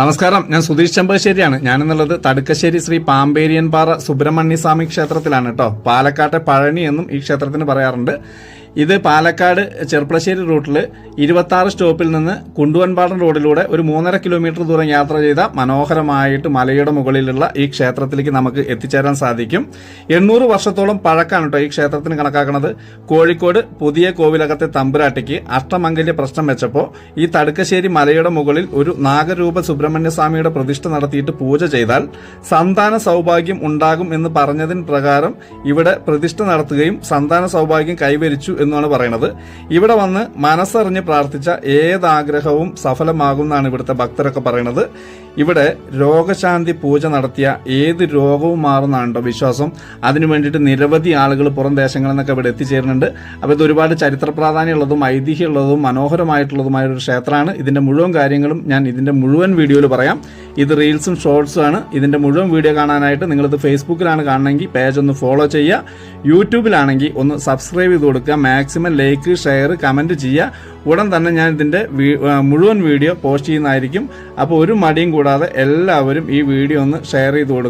നമസ്കാരം. ഞാൻ സുധീഷ് ചെമ്പശ്ശേരിയാണ് ഞാനെന്നുള്ളത് തടുക്കശ്ശേരി ശ്രീ പാമ്പേരിയൻപാറ സുബ്രഹ്മണ്യ സ്വാമി ക്ഷേത്രത്തിലാണ് കേട്ടോ പാലക്കാട്ടെ പഴനി എന്നും ഈ ക്ഷേത്രത്തിന് പറയാറുണ്ട്. ഇത് പാലക്കാട് ചെർപ്പളശ്ശേരി റൂട്ടിൽ ഇരുപത്തി ആറ് സ്റ്റോപ്പിൽ നിന്ന് കുണ്ടുവൻപാടൻ റോഡിലൂടെ ഒരു മൂന്നര കിലോമീറ്റർ ദൂരം യാത്ര ചെയ്ത മനോഹരമായിട്ട് മലയുടെ മുകളിലുള്ള ഈ ക്ഷേത്രത്തിലേക്ക് നമുക്ക് എത്തിച്ചേരാൻ സാധിക്കും. എണ്ണൂറ് വർഷത്തോളം പഴക്കാണ് കേട്ടോ ഈ ക്ഷേത്രത്തിന് കണക്കാക്കുന്നത് കോഴിക്കോട് പുതിയ കോവിലകത്തെ തമ്പുരാട്ടിക്ക് അഷ്ടമംഗല്യ പ്രശ്നം വെച്ചപ്പോൾ ഈ തടുക്കശ്ശേരി മലയുടെ മുകളിൽ ഒരു നാഗരൂപ സുബ്രഹ്മണ്യസ്വാമിയുടെ പ്രതിഷ്ഠ നടത്തിയിട്ട് പൂജ ചെയ്താൽ സന്താന സൗഭാഗ്യം ഉണ്ടാകും എന്ന് പറഞ്ഞതിന് പ്രകാരം ഇവിടെ പ്രതിഷ്ഠ നടത്തുകയും സന്താന സൗഭാഗ്യം കൈവരിച്ചു എന്നാണ് പറയുന്നത്. ഇവിടെ വന്ന് മനസ്സറിഞ്ഞ് പ്രാർത്ഥിച്ച ഏതാഗ്രഹവും സഫലമാകും എന്നാണ് ഇവിടുത്തെ ഭക്തരൊക്കെ പറയുന്നത്. ഇവിടെ രോഗശാന്തി പൂജ നടത്തിയ ഏത് രോഗവും മാറുന്നതാണ് വിശ്വാസം. അതിനു വേണ്ടിയിട്ട് നിരവധി ആളുകൾ പുറം ദേശങ്ങളിൽ നിന്നൊക്കെ ഇവിടെ എത്തിച്ചേരുന്നുണ്ട്. അപ്പോൾ ഇത് ഒരുപാട് ചരിത്ര പ്രാധാന്യമുള്ളതും ഐതിഹ്യമുള്ളതും മനോഹരമായിട്ടുള്ളതുമായ ഒരു ക്ഷേത്രമാണ്. ഇതിന്റെ മുഴുവൻ കാര്യങ്ങളും ഞാൻ ഇതിന്റെ മുഴുവൻ വീഡിയോയിൽ പറയാം. ഇത് റീൽസും ഷോർട്സും ആണ്. ഇതിന്റെ മുഴുവൻ വീഡിയോ കാണാനായിട്ട് നിങ്ങളിത് ഫേസ്ബുക്കിലാണ് കാണണമെങ്കിൽ പേജ് ഒന്ന് ഫോളോ ചെയ്യുക. യൂട്യൂബിലാണെങ്കിൽ ഒന്ന് സബ്സ്ക്രൈബ് ചെയ്ത് കൊടുക്കുക. മാക്സിമം ലൈക്ക് ഷെയർ കമന്റ് ചെയ്യുക. ഉടൻ തന്നെ ഞാൻ ഇതിന്റെ മുഴുവൻ വീഡിയോ പോസ്റ്റ് ചെയ്യുന്നതായിരിക്കും. അപ്പോൾ ഒരു മടിയും കൂടാതെ എല്ലാവരും ഈ വീഡിയോ ഒന്ന് ഷെയർ ചെയ്ത് കൊടുക്കുക.